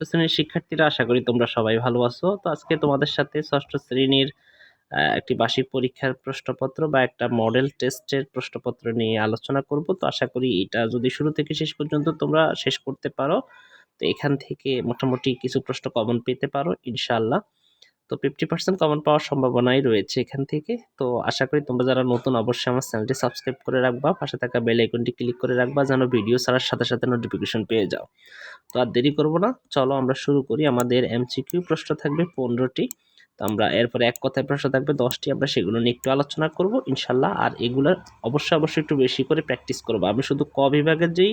শ্রেণির শিক্ষার্থীরা, আশা করি তোমরা সবাই ভালো আছো। তো আজকে তোমাদের সাথে ষষ্ঠ শ্রেণির একটি বার্ষিক পরীক্ষার প্রশ্নপত্র বা একটা মডেল টেস্টের প্রশ্নপত্র নিয়ে আলোচনা করব। তো আশা করি এটা যদি শুরু থেকে শেষ পর্যন্ত তোমরা শেষ করতে পারো, তো এখান থেকে মোটামুটি কিছু প্রশ্ন কমন পেতে পারো, ইনশাআল্লাহ। তো ফিফটি পার্সেন্ট কমন পাওয়ার সম্ভাবনাই রয়েছে এখান থেকে। তো আশা করি তোমরা যারা নতুন অবশ্যই আমার চ্যানেলটি সাবস্ক্রাইব করে রাখবা, পাশে থাকা বেল আইকনটি ক্লিক করে রাখবা যেন ভিডিও ছাড়ার সাথে সাথে নোটিফিকেশন পেয়ে যাও। তো আর দেরি করব না, চলো আমরা শুরু করি। আমাদের এমসিকিউ প্রশ্ন থাকবে পনেরোটি। তো আমরা এরপরে এক কথায় প্রশ্ন থাকবে, দশটি আমরা সেগুলো নিয়ে একটু আলোচনা করব, ইনশাল্লাহ। আর এগুলো অবশ্যই অবশ্যই একটু বেশি করে প্র্যাকটিস করব। আমি শুধু ক বিভাগের যেই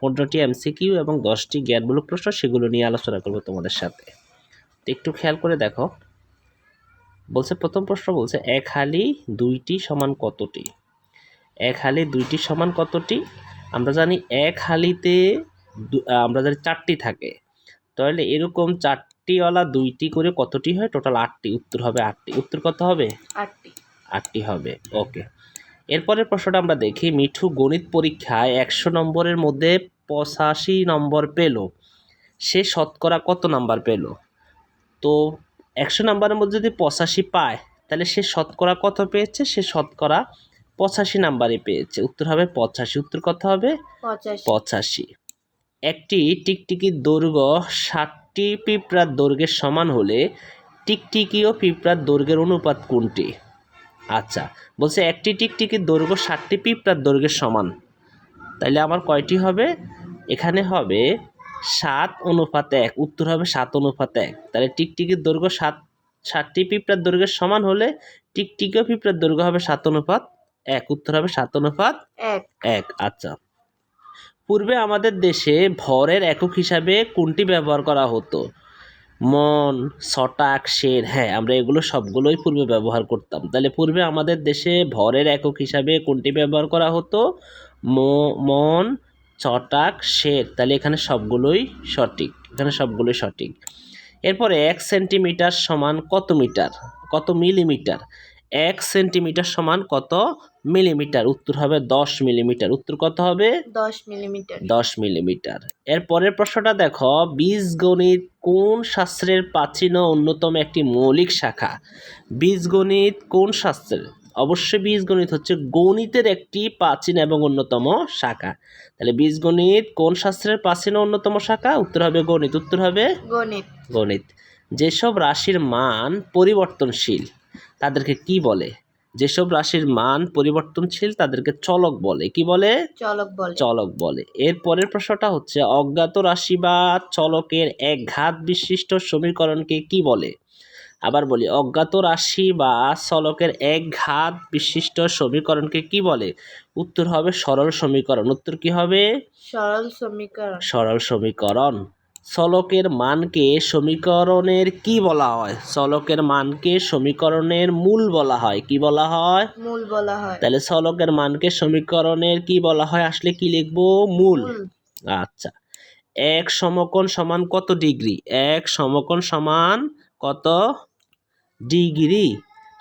পনেরোটি এমসিকিউ এবং দশটি জ্ঞানমূলক প্রশ্ন সেগুলো নিয়ে আলোচনা করব তোমাদের সাথে। একটু খেয়াল করে দেখো। বলছে প্রথম প্রশ্ন বলছে এক হালি দুইটি সমান কতটি? এক হালি দুইটি সমান কতটি? আমরা জানি এক হালিতে দু- আমরা জানি চারটি থাকে। তাহলে এরকম চারটিওয়ালা দুইটি করে কতটি হয়? টোটাল আটটি। উত্তর হবে আটটি। উত্তর কত হবে? আটটি। আটটি হবে। ওকে। এরপরের প্রশ্নটা আমরা দেখি মিঠু গণিত পরীক্ষায় একশো নম্বরের মধ্যে পঁচাশি নম্বর পেল। সে শতকরা কত নাম্বার পেল? তো একশো নাম্বারের মধ্যে যদি পঁচাশি পায় তাহলে সে শতকরা কত পেয়েছে? সে শতকরা পঁচাশি নাম্বারে পেয়েছে। উত্তর হবে পঁচাশি। উত্তর কত হবে? পঁচাশি। একটি টিকটিকির দৈর্ঘ্য ষাটটি পিঁপড়ার দৈর্ঘ্যের সমান হলে টিকটিকি ও পিঁপড়ার দৈর্ঘ্যের অনুপাত কোনটি? আচ্ছা বলছে একটি টিকটিকির দৈর্ঘ্য ষাটটি পিঁপড়ার দৈর্ঘ্যের সমান। তাহলে আমার কয়টি হবে? এখানে হবে সাত অনুপাত এক উত্তর হবে সাত অনুপাত এক। তাহলে টিকটিকির দৈর্ঘ্য সাত সাতটি পিঁপড়ার দৈর্ঘ্যের সমান হলে টিকটিকি ও পিঁপড়ার দৈর্ঘ্য হবে সাত অনুপাত এক উত্তর হবে সাত অনুপাত এক। এক আচ্ছা। পূর্বে আমাদের দেশে ভরের একক হিসাবে কোনটি ব্যবহার করা হতো? মন শটাক শের হ্যাঁ আমরা এগুলো সবগুলোই পূর্বে ব্যবহার করতাম। তাহলে পূর্বে আমাদের দেশে ভরের একক হিসাবে কোনটি ব্যবহার করা হতো? ম- মন ছটাক শের তাহলে এখানে সবগুলোই সঠিক। এখানে সবগুলোই সঠিক। এরপরে এক সেন্টিমিটার সমান কত মিটার? কত মিলিমিটার? এক সেন্টিমিটার সমান কত মিলিমিটার? উত্তর হবে দশ মিলিমিটার। উত্তর কত হবে? দশ মিলিমিটার। দশ মিলিমিটার। এর পরের প্রশ্নটা দেখো বীজগণিত কোন শাস্ত্রের প্রাচীন অন্যতম একটি মৌলিক শাখা? বীজগণিত কোন শাস্ত্রের? অবশ্যই বীজগণিত হচ্ছে গণিতের একটি প্রাচীন এবং অন্যতম শাখা। তাহলে বীজগণিত কোন শাস্ত্রের প্রাচীন ও অন্যতম শাখা? উত্তর হবে গণিত উত্তর হবে গণিত। গণিত। যেসব রাশির মান পরিবর্তনশীল তাদেরকে কি বলে? যেসব রাশির মান পরিবর্তনশীল তাদেরকে চলক বলে। কি বলে? চলক বলে। চলক বলে। এর পরের প্রশ্নটা হচ্ছে অজ্ঞাত রাশি বা চলকের এক ঘাত বিশিষ্ট সমীকরণকে কি বলে? আবার বলি অজ্ঞাত রাশি বা চলকের এক ঘাত বিশিষ্ট সমীকরণকে কি বলে? উত্তর হবে সরল সমীকরণ। উত্তর কি হবে? সরল সমীকরণ। সরল সমীকরণ। চলকের মানকে সমীকরণের কি বলা হয়? চলকের মানকে সমীকরণের মূল বলা হয়। কি বলা হয়? মূল বলা হয়। তাহলে চলকের মানকে সমীকরণের কি বলা হয়? আসলে কি লিখব? মূল। মূল। আচ্ছা। এক সমকোণ সমান কত ডিগ্রি? এক সমকোণ সমান কত ডিগ্রি,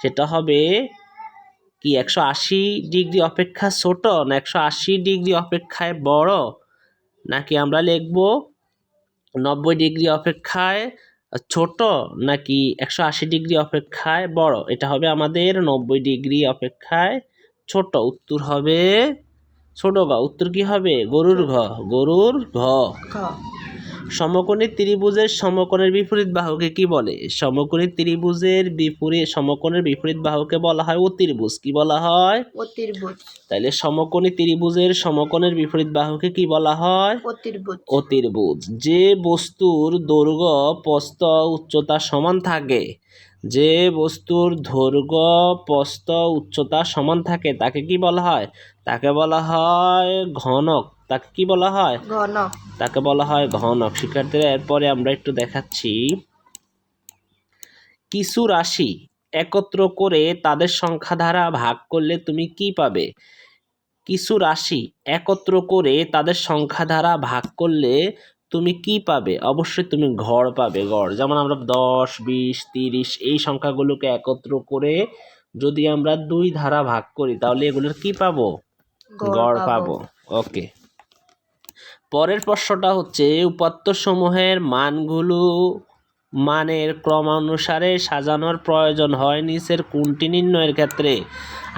সেটা হবে কি একশো আশি ডিগ্রি অপেক্ষা ছোট না একশো আশি ডিগ্রি অপেক্ষায় বড়? নাকি আমরা লিখব নব্বই ডিগ্রি অপেক্ষায় ছোট নাকি একশো আশি ডিগ্রি অপেক্ষায় বড়? এটা হবে আমাদের নব্বই ডিগ্রি অপেক্ষায় ছোট। উত্তর হবে ছোট ঘ উত্তর কি হবে? গরুর ঘ। গরুর ঘ। সমকোণী ত্রিভুজের সমকোণের বিপরীত বাহুকে কি বলে? সমকোণী ত্রিভুজের বিপরীত সমকোণের বিপরীত বাহুকে বলা হয় অতির্ভুজ। কি বলা হয়? অতির্ভুজ। তাইলে সমকোণী ত্রিভুজের সমকোণের বিপরীত বাহুকে কি বলা হয়? অতির্ভুজ। অতির্ভুজ। যে বস্তুর দৈর্ঘ্য প্রস্থ উচ্চতা সমান থাকে যে বস্তুর দৈর্ঘ্য প্রস্থ উচ্চতা সমান থাকে তাকে কি বলা হয়? তাকে বলা হয় ঘনক। তাকে কি বলা হয়? ঘন। তাকে বলা হয় ঘনক শিক্ষার্থীরা এরপরে আমরা একটু দেখাচ্ছি। কিছু রাশি একত্র করে তাদের সংখ্যা দ্বারা ভাগ করলে তুমি কি পাবে? কিছু রাশি একত্র করে তাদের সংখ্যা দ্বারা ভাগ করলে তুমি কি পাবে? অবশ্যই তুমি গড় পাবে গড় যেমন আমরা দশ বিশ তিরিশ এই সংখ্যাগুলোকে একত্র করে যদি আমরা দুই ধারা ভাগ করি তাহলে এগুলোর কি পাবো? গড় পাবো। ওকে। পরের প্রশ্নটা হচ্ছে উপাত্তসমূহের মানগুলো মানের ক্রমানুসারে সাজানোর প্রয়োজন হয় নিচের কোনটি নির্ণয়ের ক্ষেত্রে।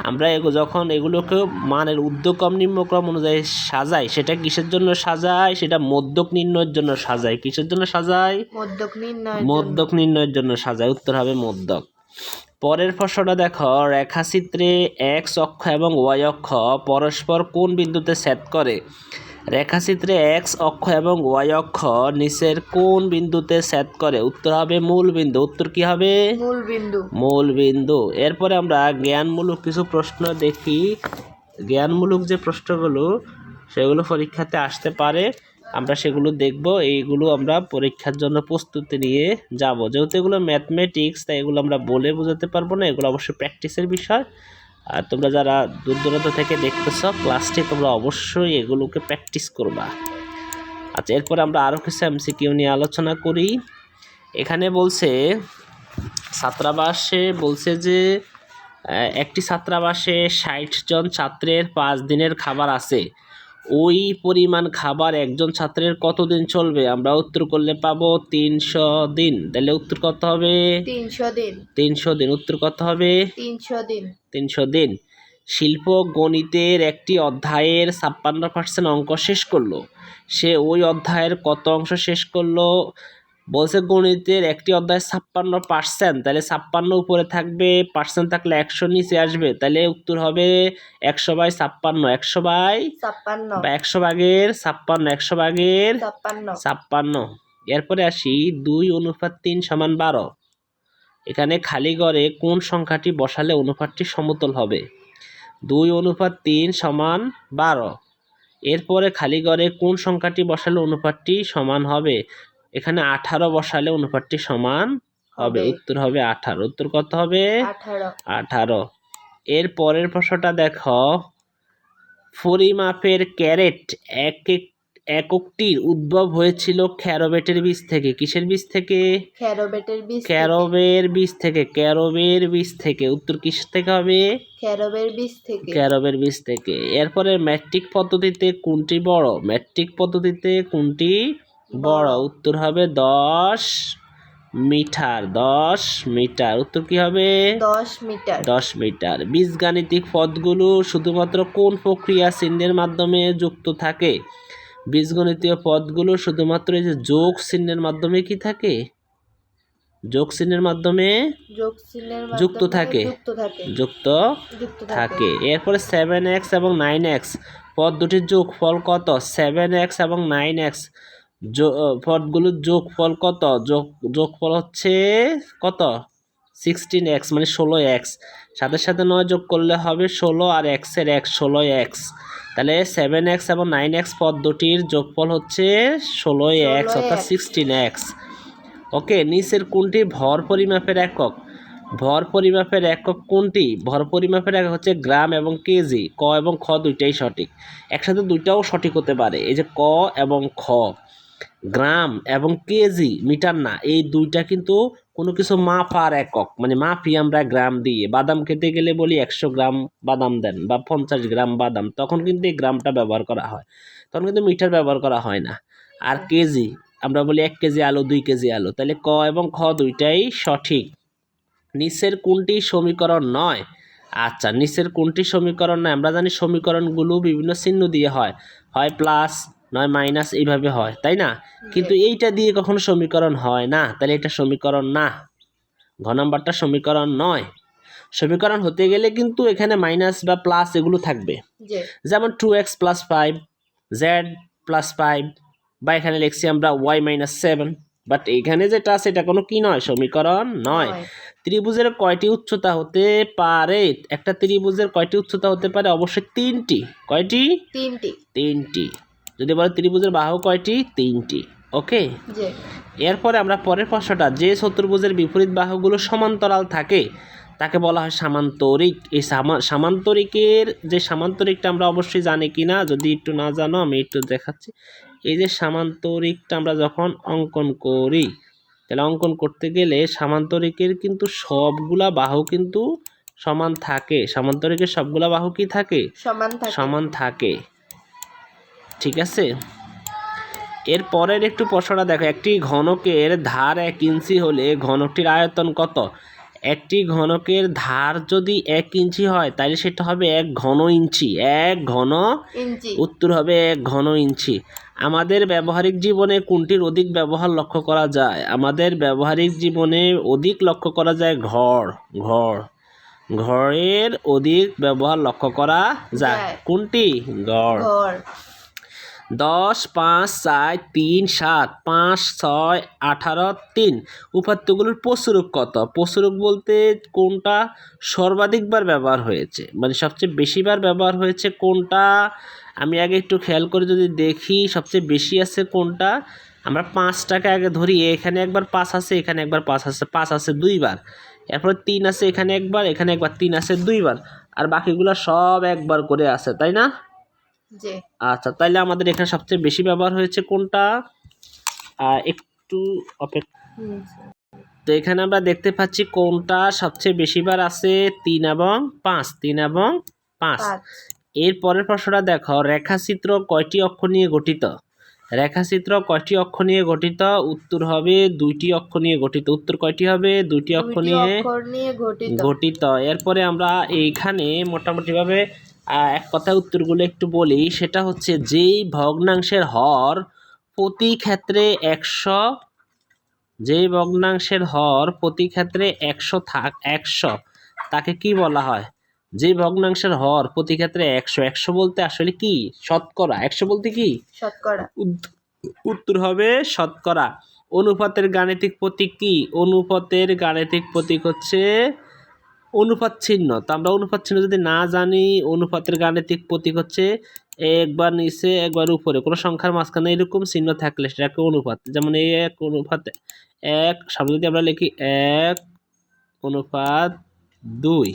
আমরা এগো যখন এগুলোকে মানের উদ্যক্রম নিম্নক্রম অনুযায়ী সাজাই সেটা কিসের জন্য সাজাই? সেটা মধ্যক নির্ণয়ের জন্য সাজাই। কিসের জন্য সাজাই? মধ্যক নির্ণয় মধ্যক নির্ণয়ের জন্য সাজায় উত্তর হবে মধ্যক পরের প্রশ্নটা দেখো রেখাচিত্রে এক্স অক্ষ এবং ওয়াই অক্ষ পরস্পর কোন বিন্দুতে ছেদ করে? রেখাচিত্রে এক্স অক্ষ এবং ওয়াই অক্ষ নিচের কোন বিন্দুতে ছেদ করে? উত্তর হবে মূল বিন্দু। উত্তর কি হবে? মূল বিন্দু। মূল বিন্দু। এরপরে আমরা জ্ঞানমূলক কিছু প্রশ্ন দেখি। জ্ঞানমূলক যে প্রশ্নগুলো সেগুলো পরীক্ষাতে আসতে পারে। আমরা সেগুলো দেখব। এইগুলো আমরা পরীক্ষার জন্য প্রস্তুতি নিয়ে যাব। যেহেতু এগুলো ম্যাথমেটিক্স তাই এগুলো আমরা বলে বোঝাতে পারব না। এগুলো অবশ্যই প্র্যাকটিসের বিষয়। আর তোমরা যারা দূর দূরান্ত থেকে দেখতেছ ক্লাসটি তোমরা অবশ্যই এগুলোকে প্র্যাকটিস করবা। আচ্ছা এরপর আমরা আরও কিছু এমসিকিউ নিয়ে আলোচনা করি। এখানে বলছে, ছাত্রাবাসে বলছে যে একটি ছাত্রাবাসে ষাট জন ছাত্রের পাঁচ দিনের খাবার আছে। ওই পরিমাণ খাবার একজন ছাত্রের কতদিন চলবে? আমরা উত্তর করলে পাবো তিনশো দিন। তাহলে উত্তর কত হবে? তিনশো দিন। তিনশো দিন। উত্তর কত হবে? তিনশো দিন। তিনশো দিন। শিল্প গণিতের একটি অধ্যায়ের ছাপ্পান্ন পার্সেন্ট অঙ্ক শেষ করল। সে ওই অধ্যায়ের কত অংশ শেষ করল? বলছে গণিতের একটি অধ্যায় ছাপ্পান্ন পার্সেন্ট তাহলে ছাপ্পান্ন উপরে থাকবে পার্সেন্ট থাকলে একশো নিচে আসবে তাহলে উত্তর হবে একশো বাই ছাপ্পান্ন একশো বাই ছাপ্পান্ন। বা একশো ভাগের ছাপ্পান্ন একশো ভাগের ছাপ্পান্ন। ছাপ্পান্ন। এরপরে আসি দুই অনুপাত তিন সমান বারো। এখানে খালি ঘরে কোন সংখ্যাটি বসালে অনুপাতটি সমতল হবে? দুই অনুপাত তিন সমান বারো। এরপরে খালি ঘরে কোন সংখ্যাটি বসালে অনুপাতটি সমান হবে? এখানে আঠারো বসালে অনুপাতটি সমান হবে। উত্তর হবে আঠারো। উত্তর কত হবে? আঠারো। এর পরের প্রশ্নটা দেখো। পরিমাপের ক্যারেট এক এক এককটির উদ্ভব হয়েছিল ক্যারোবেটের বীজ থেকে। কিসের বীজ থেকে? খেরোবেটের বীজ। ক্যারবের বীজ থেকে। ক্যারবের বীজ থেকে। উত্তর কিস থেকে হবে? খেরবের বীজ থেকে। ক্যারবের বীজ থেকে। এরপরে ম্যাট্রিক পদ্ধতিতে কোনটি বড়? ম্যাট্রিক পদ্ধতিতে কোনটি বড় উত্তর হবে দশ মিটার দশ মিটার। উত্তর কি হবে? দশ মিটার। দশ মিটার। বীজগাণিতিক পদগুলো শুধুমাত্র কোন প্রক্রিয়া চিহ্নের মাধ্যমে যুক্ত থাকে? বীজগণিতীয় পদগুলো শুধুমাত্র এই যে যোগ চিহ্নের মাধ্যমে কি থাকে? যোগ চিহ্নের মাধ্যমে যুক্ত থাকে। যুক্ত থাকে। যুক্ত যুক্ত থাকে। এরপরে সেভেন এক্স এবং নাইন এক্স পদ দুটির যোগফল কত? সেভেন এক্স এবং নাইন এক্স পদগুলোর যোগফল কত? যোগ যোগফল হচ্ছে কত? সিক্সটিন এক্স মানে ষোলো এক্স সাথে সাথে নয় যোগ করলে হবে ষোলো আর এক্সের এক্স ষোলো এক্স তাহলে সেভেন এক্স এবং নাইন এক্স পদ দুটির যোগফল হচ্ছে ষোলো এক্স 16x অর্থাৎ সিক্সটিন এক্স ওকে নিচের কোনটি ভর পরিমাপের একক? ভর পরিমাপের একক কোনটি? ভর পরিমাপের একক হচ্ছে গ্রাম এবং কেজি ক এবং খ দুইটাই সঠিক। একসাথে দুইটাও সঠিক হতে পারে। এই যে ক এবং খ। গ্রাম এবং কেজি মিটার না, এই দুইটা কিন্তু কোনো কিছু মাপার একক। মানে মাপি আমরা গ্রাম দিয়ে। বাদাম খেতে গেলে বলি একশো গ্রাম বাদাম দেন বা পঞ্চাশ গ্রাম বাদাম। তখন কিন্তু এই গ্রামটা ব্যবহার করা হয়। তখন কিন্তু মিটার ব্যবহার করা হয় না। আর কেজি, আমরা বলি এক কেজি আলু, দুই কেজি আলু। তাহলে ক এবং খ দুইটাই সঠিক। নিচের কোনটি সমীকরণ নয়? আচ্ছা নিচের কোনটি সমীকরণ নয়? আমরা জানি সমীকরণগুলো বিভিন্ন চিহ্ন দিয়ে হয়। হয় প্লাস নয় মাইনাস এইভাবে হয় তাই না? কিন্তু এইটা দিয়ে কখনো সমীকরণ হয় না। তাহলে এটা সমীকরণ না। ঘ নম্বরটা সমীকরণ নয়। সমীকরণ হতে গেলে কিন্তু এখানে মাইনাস বা প্লাস এগুলো থাকবে। যেমন two x plus five z plus five বা এখানে লিখছি আমরা ওয়াই মাইনাস সেভেন বাট এইখানে যেটা আছে এটা কোনো কি নয় সমীকরণ নয়। ত্রিভুজের কয়টি উচ্চতা হতে পারে? একটা ত্রিভুজের কয়টি উচ্চতা হতে পারে? অবশ্যই তিনটি। কয়টি? তিনটি। তিনটি। যদি বলে ত্রিভুজের বাহু কয়টি? তিনটি। ওকে? এরপরে আমরা পরের প্রশ্নটা যে চতুর্ভুজের বিপরীত বাহুগুলো সমান্তরাল থাকে তাকে বলা হয় সামান্তরিক। এই সামা সামান্তরিকের যে সামান্তরিকটা আমরা অবশ্যই জানি কি না যদি একটু না জানো আমি একটু দেখাচ্ছি। এই যে সামান্তরিকটা আমরা যখন অঙ্কন করি তাহলে অঙ্কন করতে গেলে সামান্তরিকের কিন্তু সবগুলা বাহু কিন্তু সমান থাকে। সামান্তরিকের সবগুলা বাহু কি থাকে? সমান থাকে। সমান থাকে। ঠিক আছে? এর পরের একটু প্রশ্নটা দেখো একটি ঘনকের ধার এক ইঞ্চি হলে ঘনকটির আয়তন কত? একটি ঘনকের ধার যদি এক ইঞ্চি হয় তাহলে সেটা হবে এক ঘন ইঞ্চি। এক ঘন ইঞ্চি। উত্তর হবে এক ঘন ইঞ্চি। আমাদের ব্যবহারিক জীবনে কোনটির অধিক ব্যবহার লক্ষ্য করা যায়? আমাদের ব্যবহারিক জীবনে অধিক লক্ষ্য করা যায় ঘর ঘর। ঘরের অধিক ব্যবহার লক্ষ্য করা যায়। কোনটি? ঘর। দশ, পাঁচ, চার, তিন, সাত, পাঁচ, ছয়, আঠারো, তিন। উপাত্তগুলোর প্রচুরক কত? প্রচুরক বলতে কোনটা সর্বাধিকবার ব্যবহার হয়েছে? মানে সবচেয়ে বেশিবার ব্যবহার হয়েছে কোনটা? আমি আগে একটু খেয়াল করে যদি দেখি, সবচেয়ে বেশি আছে কোনটা? আমরা পাঁচটাকে আগে ধরি, এখানে একবার পাঁচ আছে, এখানে একবার পাঁচ আছে পাঁচ আছে দুইবার। এরপরে তিন আছে, এখানে একবার এখানে একবার তিন আছে দুইবার। আর বাকিগুলো সব একবার করে আছে, তাই না? আচ্ছা তাইলে আমাদের এখানে সবচেয়ে বেশি ব্যবহার হয়েছে কোনটা? একটু অপেক্ষা তো এখানে আমরা দেখতে পাচ্ছি কোনটা সবচেয়ে বেশিবার আছে? তিন এবং পাঁচ। তিন এবং পাঁচ। এর পরের প্রশ্নটা দেখো রেখাচিত্র কয়টি অক্ষর নিয়ে গঠিত? রেখাচিত্র কয়টি অক্ষর নিয়ে গঠিত? উত্তর হবে দুইটি অক্ষর নিয়ে গঠিত। উত্তর কয়টি হবে? দুইটি অক্ষর দুইটি নিয়ে গঠিত। এরপরে আমরা এইখানে মোটামুটিভাবে এক কথায় উত্তরগুলো একটু বলি সেটা হচ্ছে যেই ভগ্নাংশের হর প্রতি ক্ষেত্রে একশো যেই ভগ্নাংশের হর প্রতি ক্ষেত্রে একশো থাক একশো তাকে কি বলা হয়? যে ভগ্নাংশের হর প্রতি ক্ষেত্রে একশো একশো বলতে আসলে কি? শতকরা একশো বলতে কি? শতকরা। উত্তর হবে শতকরা। অনুপাতের গাণিতিক প্রতীক কি? অনুপাতের গাণিতিক প্রতীক হচ্ছে অনুপাত চিহ্ন তো আমরা অনুপাত চিহ্ন যদি না জানি অনুপাতের গাণিতিক প্রতীক হচ্ছে একবার নিচে একবার উপরে। কোনো সংখ্যার মাঝখানে এরকম চিহ্ন থাকলে সেটাকে অনুপাত। যেমন এই এক অনুপাত এক সামনে যদি আমরা লিখি এক অনুপাত দুই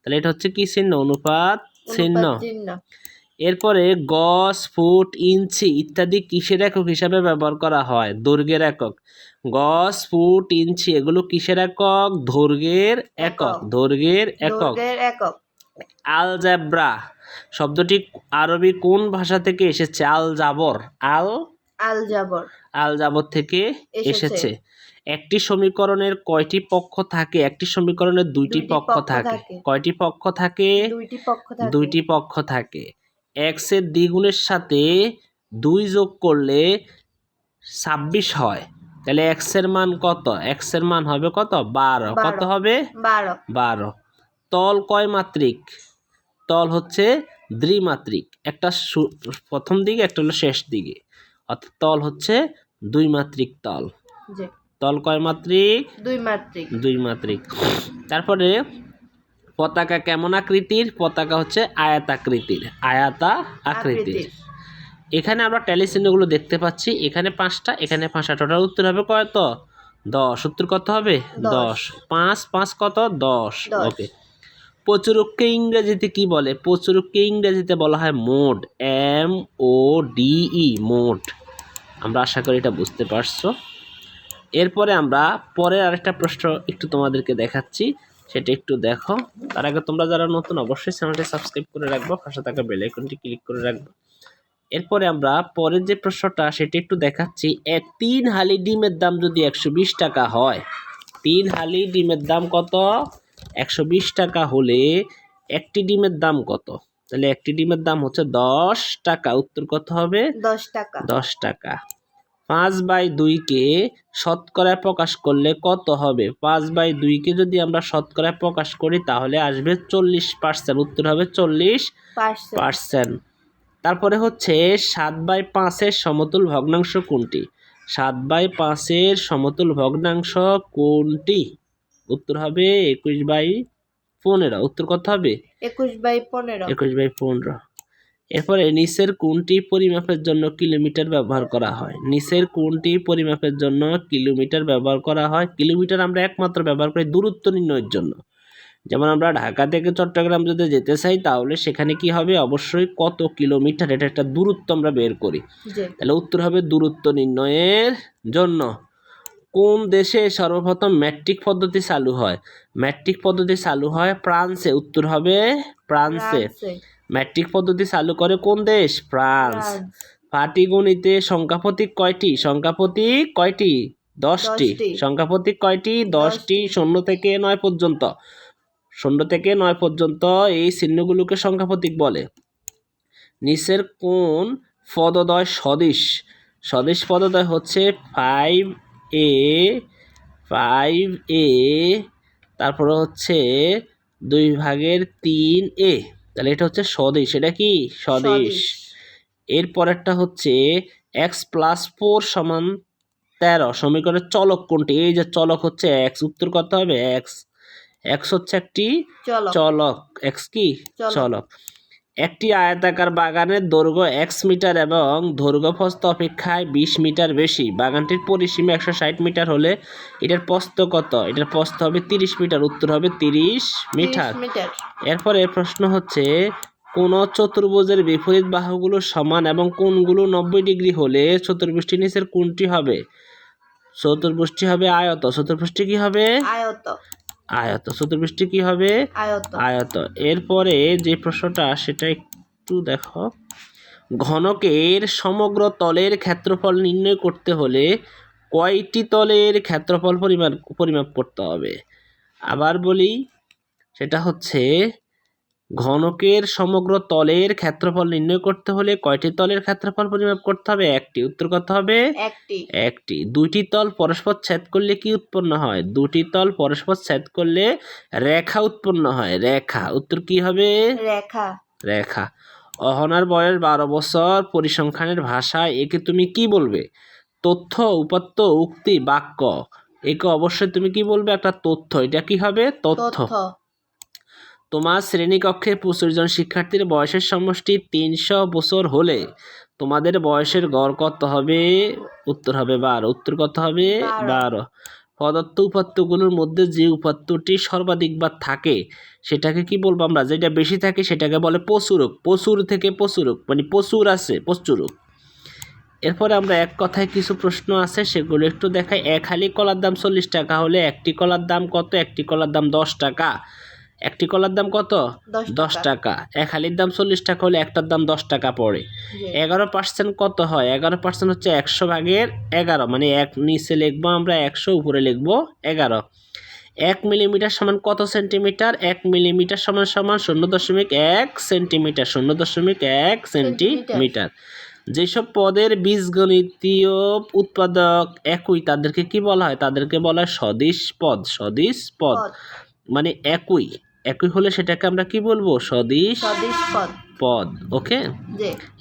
তাহলে এটা হচ্ছে কি চিহ্ন? অনুপাত চিহ্ন অনুপাত চিহ্ন। এরপরে গজ ফুট ইঞ্চি ইত্যাদি কিসের একক হিসাবে ব্যবহার করা হয়? দৈর্ঘ্যের একক। গজ ফুট ইঞ্চি এগুলো কিসের একক? দৈর্ঘ্যের একক। দৈর্ঘ্যের একক। একক। আলজাব্রা। শব্দটি আরবি কোন ভাষা থেকে এসেছে? আল জাবর আল? আল জাবর আল জাবর থেকে এসেছে। একটি সমীকরণের কয়টি পক্ষ থাকে? একটি সমীকরণের দুইটি পক্ষ থাকে। কয়টি পক্ষ থাকে। দুইটি পক্ষ থাকে। দুইটি পক্ষ থাকে এক্সের দ্বিগুণের সাথে দুই যোগ করলে ছাব্বিশ হয়। তাহলে এক্সের মান কত? এক্সের মান হবে কত? বারো। কত। হবে? বারো। বারো। তল কয় মাত্রিক? তল হচ্ছে দ্বিমাত্রিক। একটা প্রথম দিকে একটা হলো শেষ দিকে। অর্থাৎ তল হচ্ছে দুই মাত্রিক তল। তল কয় মাত্রিক? দুই মাত্রিক। দুই মাত্রিক। তারপরে পতাকা কেমন আকৃতির? পতাকা হচ্ছে আয়াতাকৃতির আয়াতা আকৃতির। আকৃতির এখানে আমরা ট্যালি চিহ্নগুলো দেখতে পাচ্ছি। এখানে পাঁচটা এখানে পাঁচটা টোটাল উত্তর হবে কত? দশ। উত্তর কত হবে? দশ। পাঁচ পাঁচ কত? দশ। দশ। ওকে। প্রচুরককে ইংরেজিতে কি বলে? প্রচুরককে ইংরেজিতে বলা হয় mode M O D E mode. আমরা আশা করি এটা বুঝতে পারছ। এরপরে আমরা পরের আরেকটা প্রশ্ন একটু তোমাদেরকে দেখাচ্ছি। সেটা একটু দেখো। তার আগে তোমরা যারা নতুন অবশ্যই চ্যানেলটি সাবস্ক্রাইব করে রাখব পাশে থাকা বেল আইকনটি ক্লিক করে রাখব। এরপরে আমরা পরের যে প্রশ্নটা সেটা একটু দেখাচ্ছি। এক তিন হালি ডিমের দাম যদি একশো বিশ টাকা হয় তিন হালি ডিমের দাম কত? একশো বিশ টাকা হলে একটি ডিমের দাম কত? তাহলে একটি ডিমের দাম হচ্ছে দশ টাকা। উত্তর কত হবে? দশ টাকা। দশ টাকা। পাঁচ বাই দুইকে শতকরায় প্রকাশ করলে কত হবে? পাঁচ বাই দুইকে যদি আমরা শতকরায় প্রকাশ করি তাহলে আসবে চল্লিশ পার্সেন্ট উত্তর হবে চল্লিশ পার্সেন্ট পার্সেন্ট তারপরে হচ্ছে সাত বাই পাঁচের সমতুল ভগ্নাংশ কোনটি? সাত বাই পাঁচের সমতুল ভগ্নাংশ কোনটি? উত্তর হবে একুশ বাই পনেরো। উত্তর কত হবে? একুশ বাই পনেরো। একুশ বাই পনেরো। এরপরে নিচের কোনটি পরিমাপের জন্য কিলোমিটার ব্যবহার করা হয়। নিচের কোনটি পরিমাপের জন্য কিলোমিটার ব্যবহার করা হয়। কিলোমিটার আমরা একমাত্র ব্যবহার করি দূরত্ব নির্ণয়ের জন্য। যেমন আমরা ঢাকা থেকে চট্টগ্রাম যদি যেতে চাই তাহলে সেখানে কি হবে? অবশ্যই কত কিলোমিটার? এটা একটা দূরত্ব আমরা বের করি। তাহলে উত্তর হবে দূরত্ব নির্ণয়ের জন্য। কোন দেশে সর্বপ্রথম ম্যাট্রিক পদ্ধতি চালু হয়? ম্যাট্রিক পদ্ধতি চালু হয় ফ্রান্সে। উত্তর হবে ফ্রান্সে। ফ্রান্সে। ম্যাট্রিক পদ্ধতি চালু করে কোন দেশ? ফ্রান্স। পাটিগণিতে সংখ্যা প্রতীক কয়টি? সংখ্যা প্রতীক কয়টি? দশটি। দশটি। সংখ্যা প্রতীক কয়টি? দশটি। শূন্য থেকে নয় পর্যন্ত। শূন্য থেকে নয় পর্যন্ত এই চিহ্নগুলোকে সংখ্যা প্রতীক বলে। নিচের কোন পদদয় সদিশ সদিশ পদদয় হচ্ছে ফাইভ এ ফাইভ এ তারপরে হচ্ছে দুই ভাগের তিন এ তাহলে এটা হচ্ছে স্বদেশ এটা কি? স্বদেশ। এর পরেরটা হচ্ছে এক্স প্লাস ফোর সমান তেরো সমীকরণের চলক কোনটি? এই যে চলক হচ্ছে এক্স উত্তর করতে হবে এক্স এক্স হচ্ছে একটি চলক। এক্স কি? চলক। একটি আয়তাকার বাগানের দৈর্ঘ্য এক্স মিটার এবং দৈর্ঘ্য প্রস্থ অপেক্ষায় বিশ মিটার বেশি। বাগানটির পরিসীমা একশো ষাট মিটার হলে এটার প্রস্থ কত? এটার প্রস্থ হবে তিরিশ মিটার উত্তর হবে তিরিশ মিটার। এরপরে প্রশ্ন হচ্ছে কোন চতুর্ভুজের বিপরীত বাহুগুলো সমান এবং কোনগুলো নব্বই ডিগ্রি হলে চতুর্ভুজটি নিচের কোনটি হবে? চতুর্ভুজটি হবে আয়ত। চতুর্ভুজটি কি হবে? আয়ত। আয়ত চতুর্ভুজটি কি হবে? আয়ত আয়ত এরপরে যে প্রশ্নটা সেটা একটু দেখো। ঘনকের সমগ্র তলের ক্ষেত্রফল নির্ণয় করতে হলে কয়টি তলের ক্ষেত্রফল পরিমাপ পরিমাপ করতে হবে? আবার বলি সেটা হচ্ছে ঘনকের সমগ্র তলের ক্ষেত্রফল নির্ণয় করতে হলে কয়টি তলের ক্ষেত্রফল পরিমাপ করতে হবে? একটি। উত্তর কত হবে? একটি। একটি। দুইটি তল পরস্পর ছেদ করলে কি উৎপন্ন হয়? দুটি তল পরস্পর ছেদ করলে রেখা উৎপন্ন হয়। রেখা। উত্তর কি হবে? রেখা। রেখা। অহনার বয়স বারো বছর। পরিসংখ্যানের ভাষায় একে তুমি কি বলবে? তথ্য উপাত্ত উক্তি বাক্য। একে অবশ্যই তুমি কি বলবে? একটা তথ্য। এটা কি হবে? তথ্য। তোমার শ্রেণীকক্ষে পঁচিশ জন শিক্ষার্থীর বয়সের সমষ্টি তিনশো বছর হলে তোমাদের বয়সের গড় কত হবে? উত্তর হবে বারো। উত্তর কত হবে? বারো। পদার্থ উপাত্তগুলোর মধ্যে যে উপাত্তটি সর্বাধিকবার থাকে সেটাকে কি বলব আমরা? যেটা বেশি থাকে সেটাকে বলে প্রচুরক প্রচুর থেকে প্রচুরক মানে প্রচুর আছে প্রচুরক এরপরে আমরা এক কথায় কিছু প্রশ্ন আছে সেগুলো একটু দেখাই। এক হালি কলার দাম চল্লিশ টাকা হলে একটি কলার দাম কত? একটি কলার দাম দশ টাকা। একটি কলার দাম কত? দশ টাকা। এক হালির দাম চল্লিশ টাকা হলে একটার দাম দশ টাকা পড়ে। এগারো পার্সেন্ট কত হয়? এগারো পার্সেন্ট হচ্ছে একশো ভাগের এগারো। মানে এক নিচে লিখব আমরা একশো উপরে লিখব এগারো। এক মিলিমিটার সমান কত সেন্টিমিটার এক মিলিমিটার সমান সমান শূন্য দশমিক এক সেন্টিমিটার শূন্য দশমিক এক সেন্টিমিটার। যেসব পদের বীজগণিতীয় উৎপাদক একই তাদেরকে কি বলা হয়? তাদেরকে বলা হয় সদিশ পদ। সদিশ পদ। মানে একই। একই হলে সেটাকে আমরা কি বলব? সদিশ সদিশ পদ। পদ ওকে?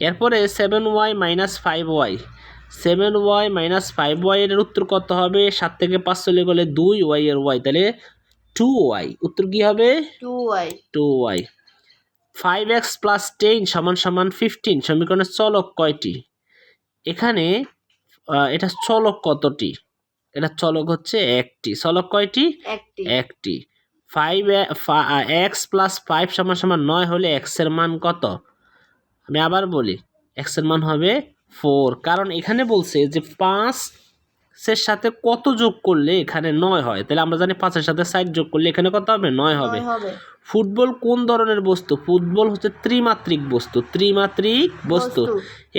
এরপরে seven y minus five y seven y minus five y এর উত্তর কত হবে? সাত থেকে পাঁচ চলে গেলে দুই ওয়াই এর ওয়াই তাহলে টু ওয়াই উত্তর কি হবে? Two y two y five x plus ten সমান সমান ফিফটিন সমীকরণের চলক কয়টি? এখানে এটা চলক কতটি? এটা চলক হচ্ছে একটি। চলক কয়টি? একটি। একটি। ফাইভ এক্স প্লাস ফাইভ সমান সমান নয় হলে এক্সের মান কত? আমি আবার বলি এক্সের মান হবে ফোর কারণ এখানে বলছে যে পাঁচ এর সাথে কত যোগ করলে এখানে নয় হয়? তাহলে আমরা জানি পাঁচের সাথে সাইড যোগ করলে এখানে কত হবে? নয় হবে। ফুটবল কোন ধরনের বস্তু? ফুটবল হচ্ছে ত্রিমাত্রিক বস্তু ত্রিমাত্রিক বস্তু।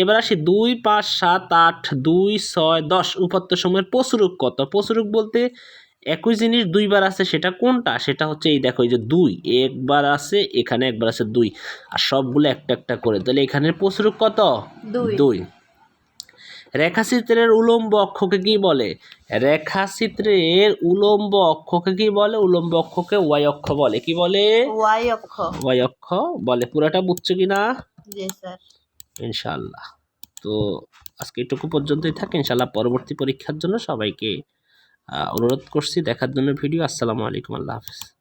এবার আসি দুই পাঁচ সাত আট দুই ছয় দশ। উপাত্ত সময়ের প্রচুরক কত? প্রচুরক বলতে একই জিনিস দুইবার আছে সেটা কোনটা? সেটা হচ্ছে এই দেখো এই যে দুই একবার আছে এখানে একবার আছে দুই। আর সবগুলো একটা একটা করে। তাহলে এখানের প্রচুরক কত? দুই। রেখাচিত্রের উলম্ব অক্ষকে কি বলে? রেখাচিত্রের উলম্ব অক্ষকে কি বলে? উলম্ব অক্ষকে ওয়াই অক্ষ বলে। কি বলে? ওয়াই অক্ষ। ওয়াই অক্ষ বলে। পুরোটা বুঝছ কি না ইনশাল্লাহ। তো আজকে এটুকু পর্যন্তই থাকে। ইনশাল্লাহ পরবর্তী পরীক্ষার জন্য সবাইকে অনুরোধ করছি দেখার জন্য ভিডিও। আসসালামু আলাইকুম আল্লাহ হাফিজ।